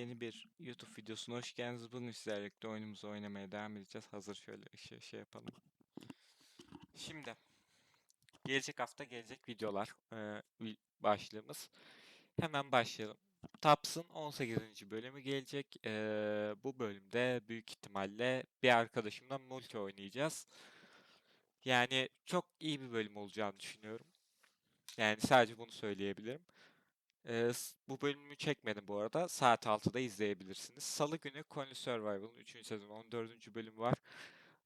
yeni bir YouTube videosuna hoş geldiniz. Bugün sizlerle birlikte oyunumuzu oynamaya devam edeceğiz. Hazır şöyle şey, şey yapalım. Şimdi gelecek hafta gelecek videolar vi- başlığımız. Hemen başlayalım. Taps'ın 18. bölümü gelecek. Eee, bu bölümde büyük ihtimalle bir arkadaşımla multi oynayacağız. Yani çok iyi bir bölüm olacağını düşünüyorum. Yani sadece bunu söyleyebilirim. Ee, bu bölümü çekmedim bu arada. Saat 6'da izleyebilirsiniz. Salı günü Coney Survival'ın 3. sezon 14. bölümü var.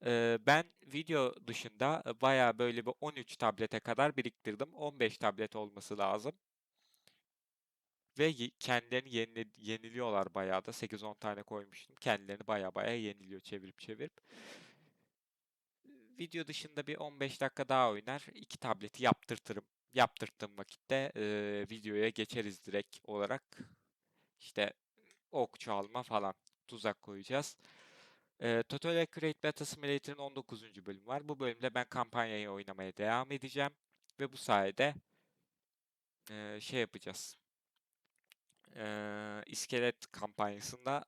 Ee, ben video dışında e, bayağı böyle bir 13 tablete kadar biriktirdim. 15 tablet olması lazım. Ve kendilerini yenile- yeniliyorlar bayağı da. 8-10 tane koymuştum. Kendilerini bayağı bayağı yeniliyor çevirip çevirip. Video dışında bir 15 dakika daha oynar. iki tableti yaptırtırım. Yaptırttığım vakitte e, videoya geçeriz direkt olarak. İşte ok çalma falan tuzak koyacağız. E, Total Accurate Data Simulator'ın 19. bölümü var. Bu bölümde ben kampanyayı oynamaya devam edeceğim. Ve bu sayede e, şey yapacağız. E, iskelet kampanyasında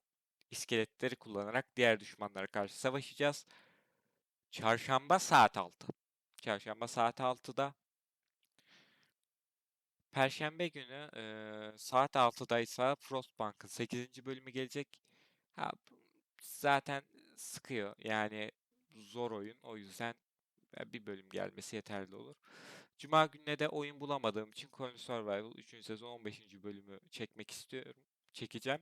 iskeletleri kullanarak diğer düşmanlara karşı savaşacağız. Çarşamba saat 6. Çarşamba saat 6'da. Perşembe günü eee, saat 6'daysa Frostpunk'ın 8. bölümü gelecek. Ha, zaten sıkıyor. Yani zor oyun. O yüzden e, bir bölüm gelmesi yeterli olur. Cuma gününe de oyun bulamadığım için Colony Survival 3. sezon 15. bölümü çekmek istiyorum. Çekeceğim.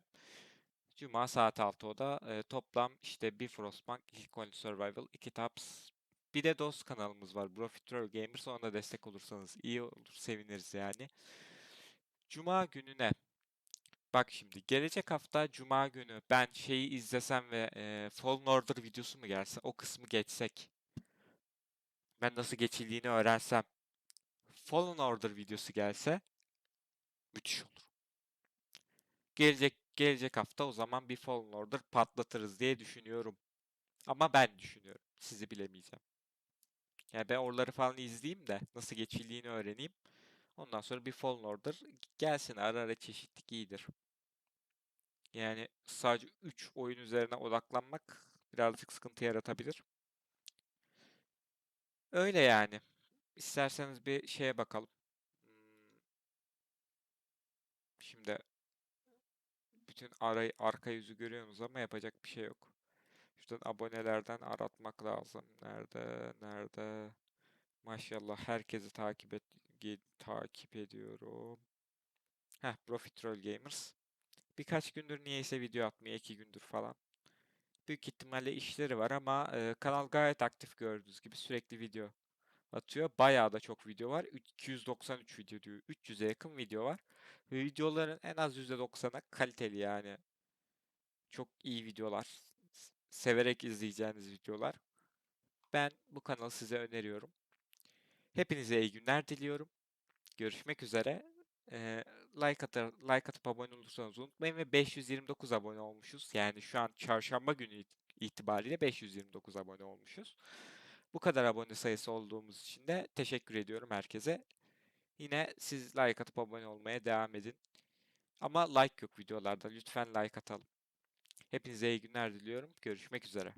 Cuma saat 6 o da. E, toplam işte bir Frostpunk, 2 Colony Survival, 2 Taps. Bir de dost kanalımız var. Profiterol Gamers. Ona da destek olursanız iyi olur. Seviniriz yani. Cuma gününe. Bak şimdi gelecek hafta Cuma günü ben şeyi izlesem ve e, Fallen Order videosu mu gelse o kısmı geçsek. Ben nasıl geçildiğini öğrensem. Fallen Order videosu gelse müthiş olur. Gelecek gelecek hafta o zaman bir Fallen Order patlatırız diye düşünüyorum. Ama ben düşünüyorum. Sizi bilemeyeceğim. Yani ben oraları falan izleyeyim de nasıl geçildiğini öğreneyim. Ondan sonra bir Fallen Order gelsin ara ara çeşitlik iyidir. Yani sadece 3 oyun üzerine odaklanmak birazcık sıkıntı yaratabilir. Öyle yani. İsterseniz bir şeye bakalım. Hmm, Şimdi bütün arayı, arka yüzü görüyorsunuz ama yapacak bir şey yok. Şuradan abonelerden aratmak lazım. Nerede? Nerede? Maşallah herkesi takip et takip ediyorum. Heh, Profiterol Gamers. Birkaç gündür niyeyse video atmıyor. iki gündür falan. Büyük ihtimalle işleri var ama e, kanal gayet aktif gördüğünüz gibi sürekli video atıyor. Bayağı da çok video var. 293 video diyor. 300'e yakın video var. Videoların en az %90'a kaliteli yani. Çok iyi videolar. Severek izleyeceğiniz videolar. Ben bu kanalı size öneriyorum. Hepinize iyi günler diliyorum. Görüşmek üzere. Like atar, like atıp abone olursanız unutmayın ve 529 abone olmuşuz. Yani şu an çarşamba günü it- itibariyle 529 abone olmuşuz. Bu kadar abone sayısı olduğumuz için de teşekkür ediyorum herkese. Yine siz like atıp abone olmaya devam edin. Ama like yok videolarda. Lütfen like atalım. Hepinize iyi günler diliyorum. Görüşmek üzere.